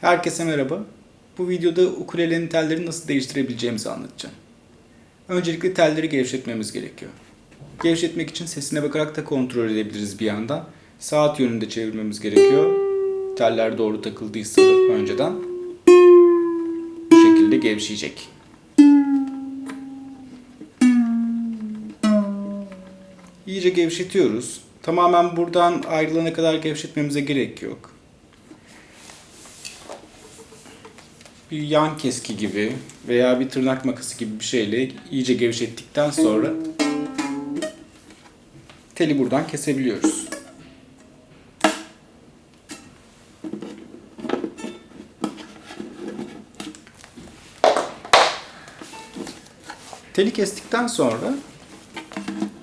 Herkese merhaba. Bu videoda ukulelenin tellerini nasıl değiştirebileceğimizi anlatacağım. Öncelikle telleri gevşetmemiz gerekiyor. Gevşetmek için sesine bakarak da kontrol edebiliriz bir yandan. Saat yönünde çevirmemiz gerekiyor. Teller doğru takıldıysa önceden bu şekilde gevşeyecek. İyice gevşetiyoruz. Tamamen buradan ayrılana kadar gevşetmemize gerek yok. Bir yan keski gibi veya bir tırnak makası gibi bir şeyle iyice gevşettikten sonra teli buradan kesebiliyoruz. Teli kestikten sonra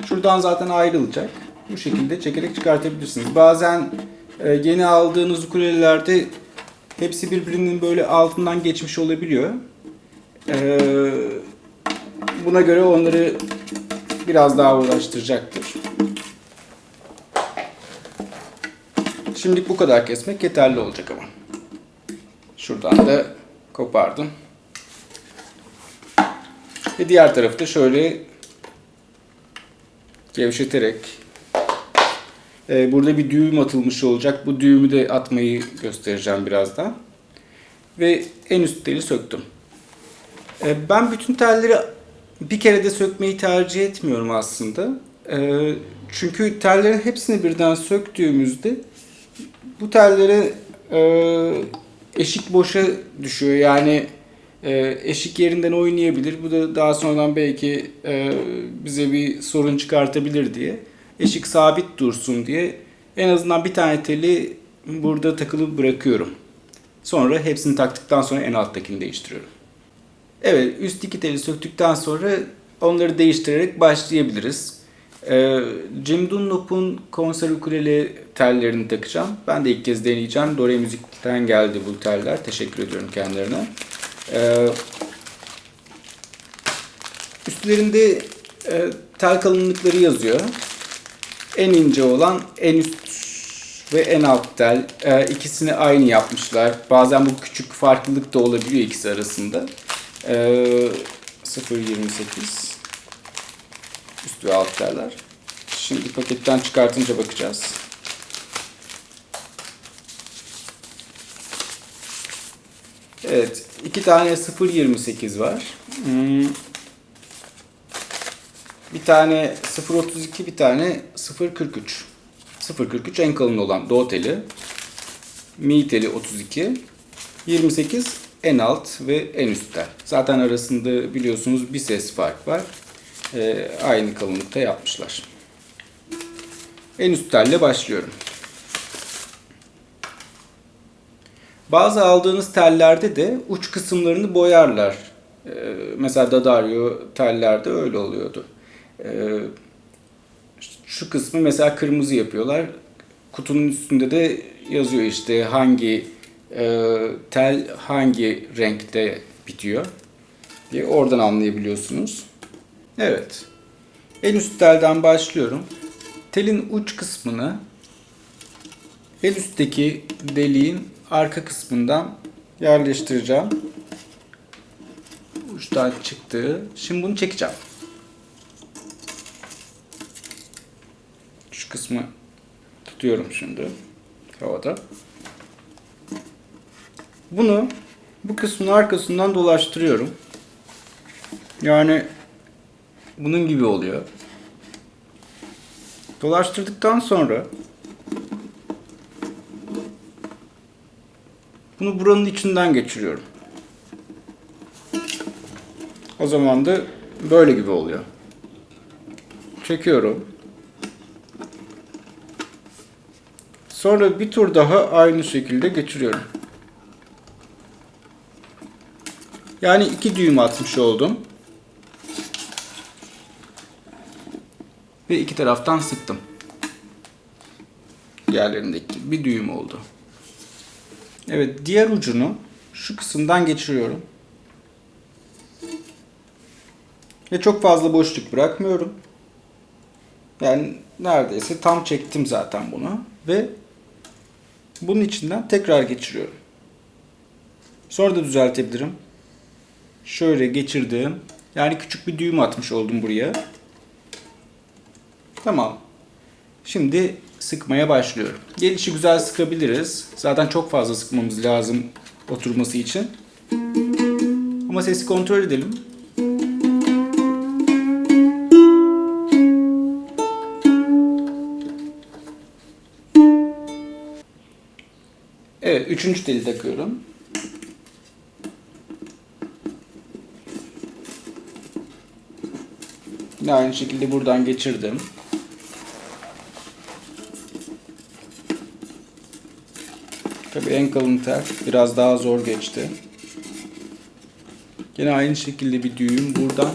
şuradan zaten ayrılacak. Bu şekilde çekerek çıkartabilirsiniz. Bazen e, yeni aldığınız ukulelelerde Hepsi birbirinin böyle altından geçmiş olabiliyor. Ee, buna göre onları biraz daha uğraştıracaktır. Şimdilik bu kadar kesmek yeterli olacak ama. Şuradan da kopardım. Ve diğer tarafı da şöyle gevşeterek ee, burada bir düğüm atılmış olacak. Bu düğümü de atmayı göstereceğim birazdan. Ve en üst teli söktüm. Ee, ben bütün telleri bir kere de sökmeyi tercih etmiyorum aslında. Ee, çünkü tellerin hepsini birden söktüğümüzde bu tellere e, eşik boşa düşüyor. Yani e, eşik yerinden oynayabilir. Bu da daha sonradan belki e, bize bir sorun çıkartabilir diye eşik sabit dursun diye en azından bir tane teli burada takılı bırakıyorum. Sonra hepsini taktıktan sonra en alttakini değiştiriyorum. Evet üst iki teli söktükten sonra onları değiştirerek başlayabiliriz. Ee, Jim Dunlop'un konser ukulele tellerini takacağım. Ben de ilk kez deneyeceğim. Dore Müzik'ten geldi bu teller. Teşekkür ediyorum kendilerine. Ee, üstlerinde e, tel kalınlıkları yazıyor. En ince olan en üst ve en alt tel. E, ikisini aynı yapmışlar. Bazen bu küçük farklılık da olabiliyor ikisi arasında. E, 0.28 üst ve alt teller. Şimdi paketten çıkartınca bakacağız. Evet, iki tane 0.28 var. Hmm. Tane 0.32 bir tane 0.43. 0.43 en kalın olan doğu teli. Mi teli 32. 28 en alt ve en üst tel. Zaten arasında biliyorsunuz bir ses fark var. Ee, aynı kalınlıkta yapmışlar. En üst telle başlıyorum. Bazı aldığınız tellerde de uç kısımlarını boyarlar. Ee, mesela Dadario tellerde öyle oluyordu. Ee, şu kısmı mesela kırmızı yapıyorlar. Kutunun üstünde de yazıyor işte hangi e, tel hangi renkte bitiyor diye oradan anlayabiliyorsunuz. Evet. En üst telden başlıyorum. Telin uç kısmını en üstteki deliğin arka kısmından yerleştireceğim. Uçtan çıktı. Şimdi bunu çekeceğim. Şu kısmı tutuyorum şimdi havada. Bunu bu kısmın arkasından dolaştırıyorum. Yani bunun gibi oluyor. Dolaştırdıktan sonra bunu buranın içinden geçiriyorum. O zaman da böyle gibi oluyor. Çekiyorum. Sonra bir tur daha aynı şekilde geçiriyorum. Yani iki düğüm atmış oldum. Ve iki taraftan sıktım. Diğerlerindeki bir düğüm oldu. Evet diğer ucunu şu kısımdan geçiriyorum. Ve çok fazla boşluk bırakmıyorum. Yani neredeyse tam çektim zaten bunu. Ve bunun içinden tekrar geçiriyorum. Sonra da düzeltebilirim. Şöyle geçirdim. Yani küçük bir düğüm atmış oldum buraya. Tamam. Şimdi sıkmaya başlıyorum. Gelişi güzel sıkabiliriz. Zaten çok fazla sıkmamız lazım oturması için. Ama sesi kontrol edelim. Üçüncü teli takıyorum. Yine aynı şekilde buradan geçirdim. Tabii en kalın tel biraz daha zor geçti. Yine aynı şekilde bir düğüm buradan.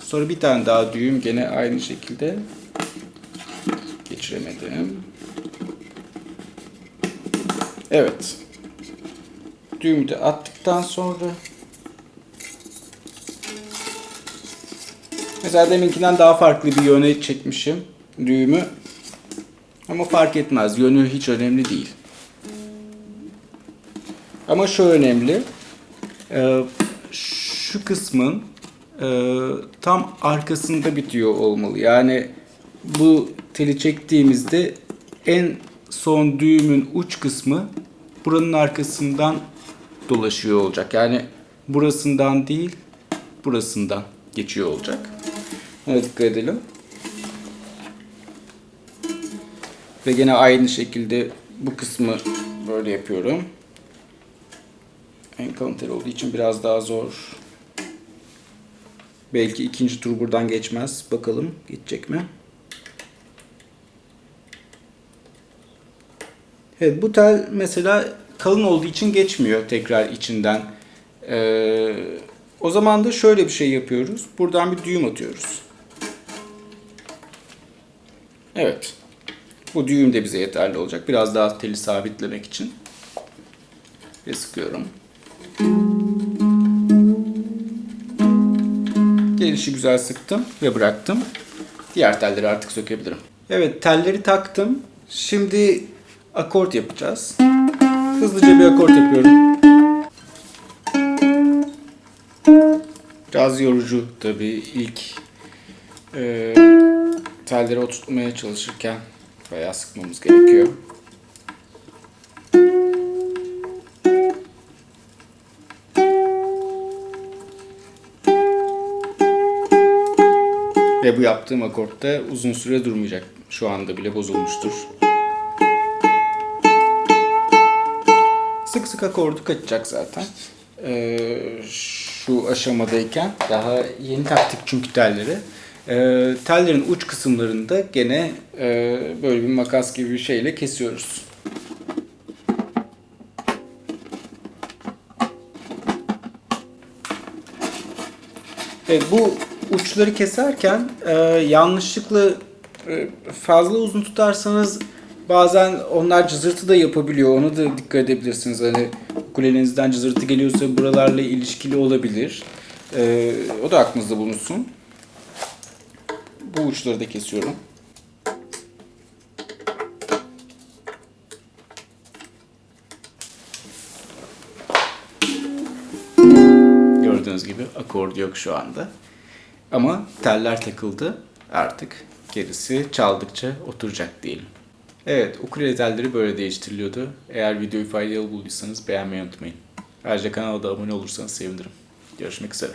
Sonra bir tane daha düğüm gene aynı şekilde geçiremedim. Evet. Düğümü de attıktan sonra Mesela deminkinden daha farklı bir yöne çekmişim düğümü. Ama fark etmez. Yönü hiç önemli değil. Ama şu önemli. Ee, şu kısmın e, tam arkasında bitiyor olmalı. Yani bu teli çektiğimizde en son düğümün uç kısmı buranın arkasından dolaşıyor olacak. Yani burasından değil, burasından geçiyor olacak. Ona dikkat edelim. Ve gene aynı şekilde bu kısmı böyle yapıyorum. En kalın tel olduğu için biraz daha zor. Belki ikinci tur buradan geçmez. Bakalım geçecek mi? Evet bu tel mesela kalın olduğu için geçmiyor tekrar içinden. Ee, o zaman da şöyle bir şey yapıyoruz. Buradan bir düğüm atıyoruz. Evet. Bu düğüm de bize yeterli olacak. Biraz daha teli sabitlemek için. Ve sıkıyorum. Gelişi güzel sıktım ve bıraktım. Diğer telleri artık sökebilirim. Evet telleri taktım. Şimdi akort yapacağız. Hızlıca bir akort yapıyorum. Biraz yorucu tabii ilk e, telleri oturtmaya çalışırken bayağı sıkmamız gerekiyor. Ve bu yaptığım akortta uzun süre durmayacak. Şu anda bile bozulmuştur. Sık akordu kaçacak zaten. Ee, şu aşamadayken daha yeni taktık çünkü telleri. Ee, tellerin uç kısımlarında gene e, böyle bir makas gibi bir şeyle kesiyoruz. Evet bu uçları keserken e, yanlışlıkla e, fazla uzun tutarsanız bazen onlar cızırtı da yapabiliyor. Onu da dikkat edebilirsiniz. Hani ukulelenizden cızırtı geliyorsa buralarla ilişkili olabilir. E, o da aklınızda bulunsun. Bu uçları da kesiyorum. Gördüğünüz gibi akord yok şu anda. Ama teller takıldı. Artık gerisi çaldıkça oturacak diyelim. Evet, ukulele telleri böyle değiştiriliyordu. Eğer videoyu faydalı bulduysanız beğenmeyi unutmayın. Ayrıca kanala da abone olursanız sevinirim. Görüşmek üzere.